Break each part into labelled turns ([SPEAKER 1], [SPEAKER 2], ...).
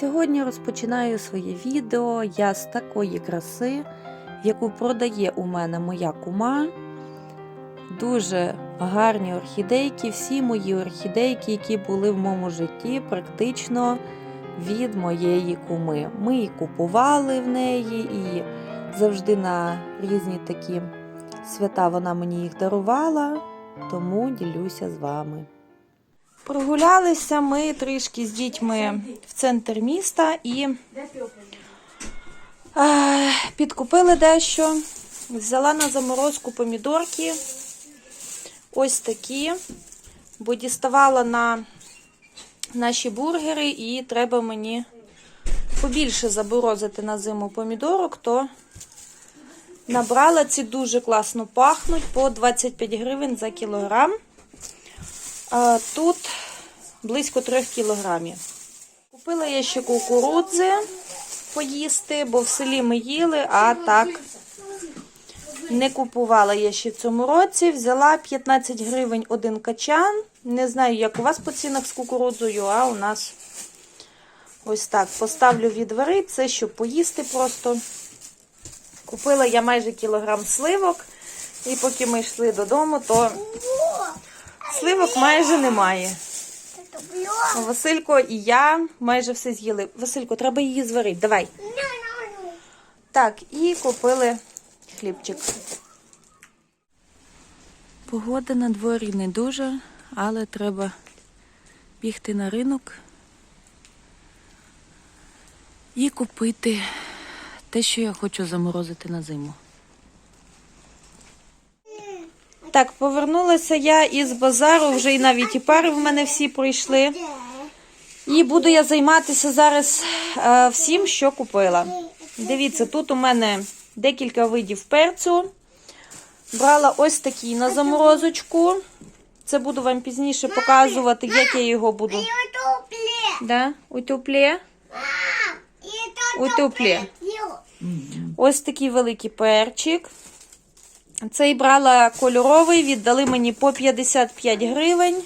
[SPEAKER 1] Сьогодні розпочинаю своє відео я з такої краси, яку продає у мене моя кума. Дуже гарні орхідейки. Всі мої орхідейки, які були в моєму житті, практично від моєї куми. Ми її купували в неї і завжди на різні такі свята вона мені їх дарувала, тому ділюся з вами. Прогулялися ми трішки з дітьми в центр міста і е, підкупили дещо. Взяла на заморозку помідорки. Ось такі, бо діставала на наші бургери, і треба мені побільше заморозити на зиму помідорок, то набрала ці дуже класно пахнуть по 25 гривень за кілограм. Тут близько 3 кілограмів. Купила я ще кукурудзи поїсти, бо в селі ми їли, а так не купувала я ще в цьому році. Взяла 15 гривень один качан. Не знаю, як у вас по цінах з кукурудзою, а у нас ось так. Поставлю відвари, це щоб поїсти просто. Купила я майже кілограм сливок. І поки ми йшли додому, то сливок майже немає. Василько і я майже все з'їли. Василько, треба її зварити. Давай. Так, і купили хлібчик. Погода на дворі не дуже, але треба бігти на ринок і купити те, що я хочу заморозити на зиму. Так, повернулася я із базару, вже і навіть і пари в мене всі пройшли. І буду я займатися зараз е, всім, що купила. Дивіться, тут у мене декілька видів перцю. Брала ось такий на заморозочку. Це буду вам пізніше показувати, як я його буду. Да? Утеплі. Утеплі. Ось такий великий перчик. Цей брала кольоровий, віддали мені по 55 гривень.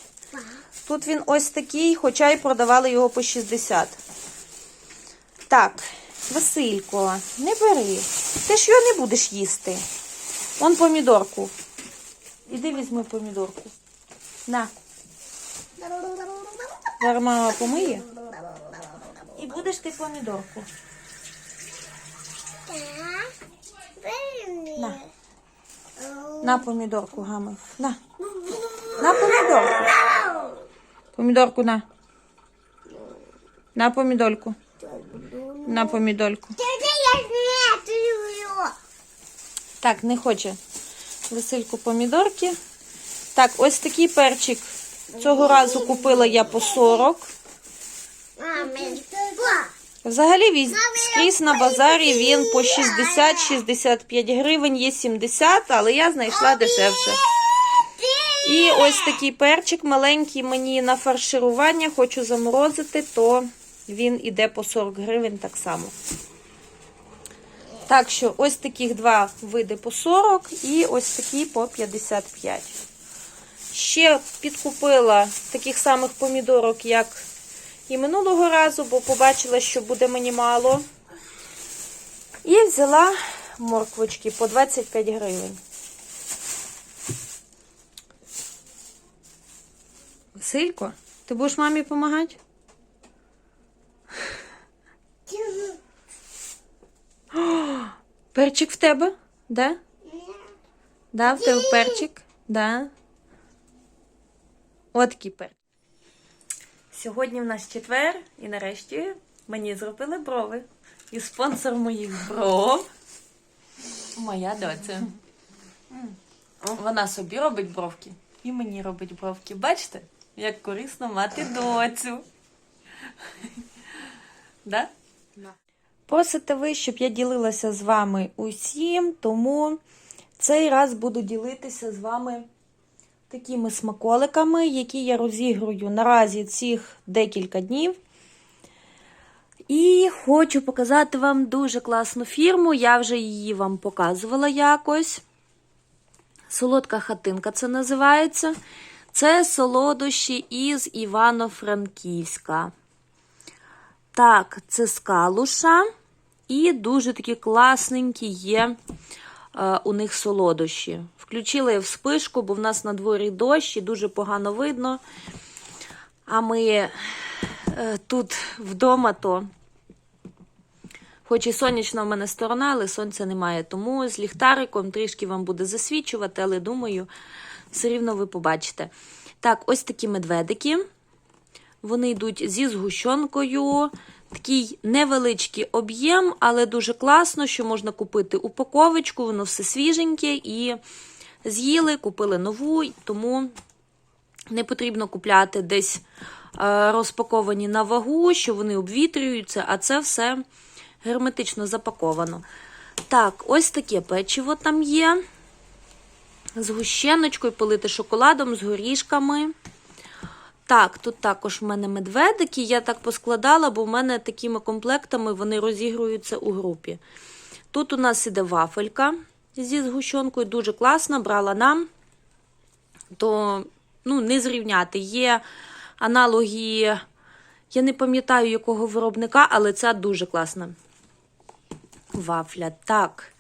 [SPEAKER 1] Тут він ось такий, хоча й продавали його по 60. Так, Василько, не бери. Ти ж його не будеш їсти. Вон помідорку. Іди візьми помідорку. На. Зараз мама помиє. І будеш ти помідорку. На. На помідорку, гами. На. На помідорку. Помідорку на. На помідорку. На помідорку. Так, не хоче. Васильку помідорки. Так, ось такий перчик. Цього разу купила я по 40. Взагалі скрізь на базарі він по 60-65 гривень, є 70, але я знайшла дешевше. І ось такий перчик маленький мені на фарширування хочу заморозити, то він іде по 40 гривень так само. Так що ось таких два види по 40 і ось такі по 55. Ще підкупила таких самих помідорок, як і минулого разу, бо побачила, що буде мені мало. І взяла морквочки по 25 гривень. Василько, ти будеш мамі допомагати? Перчик в тебе? Да? Да, в тебе перчик? Да. От такий. Сьогодні в нас четвер, і нарешті мені зробили брови. І спонсор моїх бров моя доця. Вона собі робить бровки і мені робить бровки. Бачите, як корисно мати доцю. Да? Просите ви, щоб я ділилася з вами усім, тому цей раз буду ділитися з вами такими смаколиками, які я розігрую наразі цих декілька днів. І хочу показати вам дуже класну фірму. Я вже її вам показувала якось. Солодка хатинка це називається. Це солодощі із Івано-Франківська. Так, це скалуша. І дуже такі класненькі є у них солодощі. Включила я в спишку, бо в нас на дворі дощ і дуже погано видно. А ми е, тут вдома, то хоч і сонячна в мене сторона, але сонця немає. Тому з ліхтариком трішки вам буде засвічувати, але думаю, все рівно ви побачите. Так, ось такі медведики. Вони йдуть зі згущенкою. Такий невеличкий об'єм, але дуже класно, що можна купити упаковочку, воно все свіженьке і з'їли, купили нову, тому не потрібно купляти десь е, розпаковані на вагу, що вони обвітрюються, а це все герметично запаковано. Так, ось таке печиво там є. З гущеночкою, полите шоколадом, з горішками. Так, тут також в мене медведики. Я так поскладала, бо в мене такими комплектами вони розігруються у групі. Тут у нас іде вафелька зі згущенкою, дуже класна, брала нам, то ну, не зрівняти. Є аналоги, я не пам'ятаю, якого виробника, але ця дуже класна. Вафля. Так.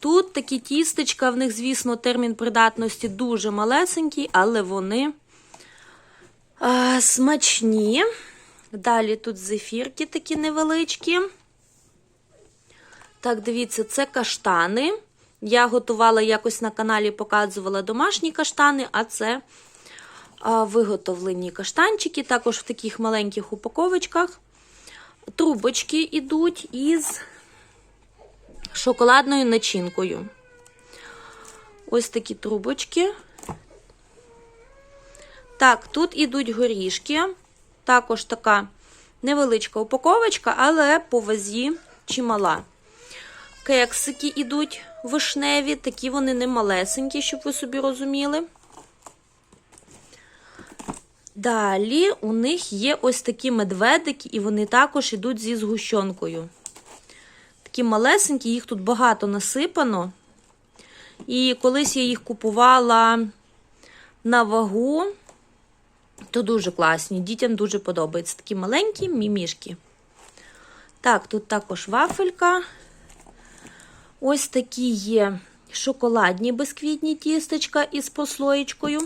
[SPEAKER 1] Тут такі тістечка, в них, звісно, термін придатності дуже малесенький, але вони а, смачні. Далі тут зефірки такі невеличкі. Так, дивіться, це каштани. Я готувала якось на каналі, показувала домашні каштани, а це а, виготовлені каштанчики, також в таких маленьких упаковочках. Трубочки йдуть із шоколадною начинкою. Ось такі трубочки. Так, тут ідуть горішки. Також така невеличка упаковочка, але по вазі чимала. Кексики ідуть вишневі, такі вони не малесенькі, щоб ви собі розуміли. Далі у них є ось такі медведики, і вони також йдуть зі згущенкою. Такі малесенькі, їх тут багато насипано. І колись я їх купувала на вагу, то дуже класні. Дітям дуже подобаються. Такі маленькі мімішки. Так, тут також вафелька. Ось такі є шоколадні безквітні тістечка із прослоєчкою.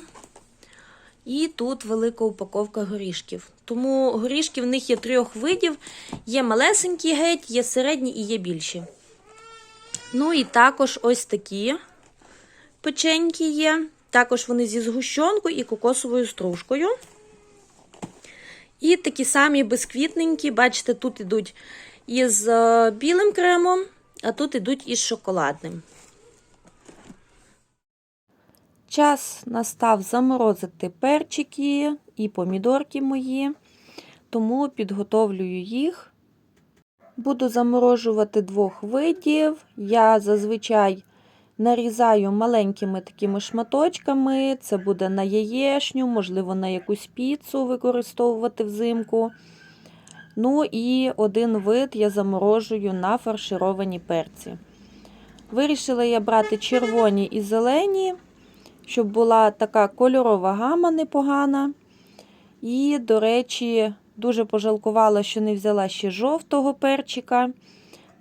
[SPEAKER 1] І тут велика упаковка горішків. Тому горішки в них є трьох видів: є малесенькі геть, є середні і є більші. Ну і також ось такі печеньки є. Також вони зі згущенкою і кокосовою стружкою. І такі самі безквітненькі, бачите, тут ідуть із е, білим кремом, а тут ідуть із шоколадним. Час настав заморозити перчики і помідорки мої, тому підготовлюю їх. Буду заморожувати двох видів. Я зазвичай нарізаю маленькими такими шматочками. Це буде на яєшню, можливо, на якусь піцу використовувати взимку. Ну і один вид я заморожую на фаршировані перці. Вирішила я брати червоні і зелені щоб була така кольорова гама непогана. І, до речі, дуже пожалкувала, що не взяла ще жовтого перчика.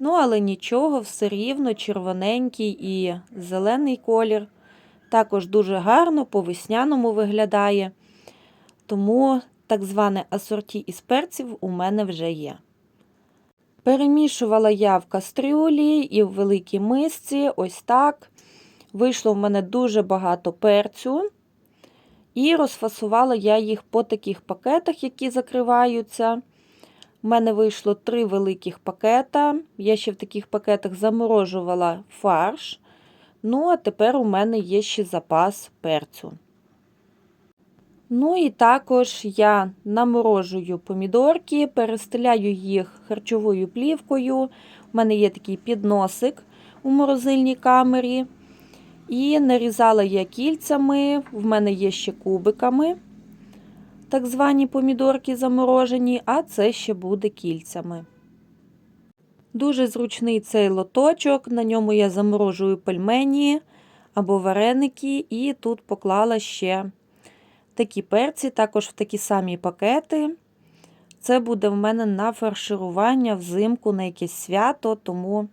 [SPEAKER 1] Ну, але нічого, все рівно червоненький і зелений колір. Також дуже гарно по весняному виглядає. Тому так зване асорті із перців у мене вже є. Перемішувала я в кастрюлі і в великій мисці, ось так. Вийшло в мене дуже багато перцю. І розфасувала я їх по таких пакетах, які закриваються. У мене вийшло три великих пакета. Я ще в таких пакетах заморожувала фарш. Ну, а тепер у мене є ще запас перцю. Ну і також я наморожую помідорки, перестеляю їх харчовою плівкою. У мене є такий підносик у морозильній камері. І нарізала я кільцями, в мене є ще кубиками, так звані помідорки заморожені, а це ще буде кільцями. Дуже зручний цей лоточок, на ньому я заморожую пельмені або вареники, і тут поклала ще такі перці, також в такі самі пакети. Це буде в мене на фарширування взимку на якесь свято, тому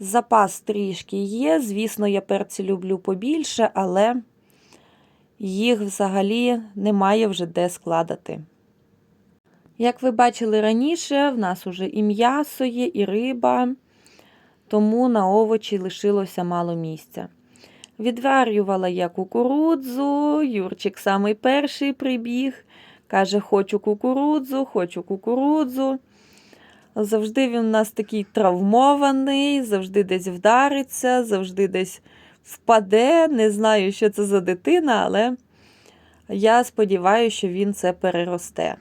[SPEAKER 1] запас трішки є. Звісно, я перці люблю побільше, але їх взагалі немає вже де складати. Як ви бачили раніше, в нас уже і м'ясо є, і риба, тому на овочі лишилося мало місця. Відварювала я кукурудзу, Юрчик самий перший прибіг, каже, хочу кукурудзу, хочу кукурудзу. Завжди він у нас такий травмований, завжди десь вдариться, завжди десь впаде. Не знаю, що це за дитина, але я сподіваюся, що він це переросте.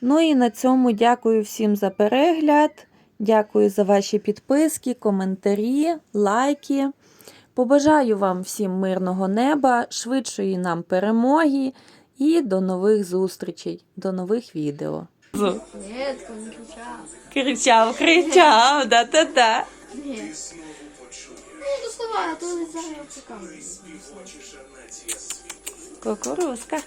[SPEAKER 1] Ну і на цьому дякую всім за перегляд. Дякую за ваші підписки, коментарі, лайки. Побажаю вам всім мирного неба, швидшої нам перемоги і до нових зустрічей, до нових відео.
[SPEAKER 2] Он.
[SPEAKER 1] Кричав, кричав, да-та-та.
[SPEAKER 2] Ну, доставай, а то не зараз чекав.
[SPEAKER 1] Кукурузка.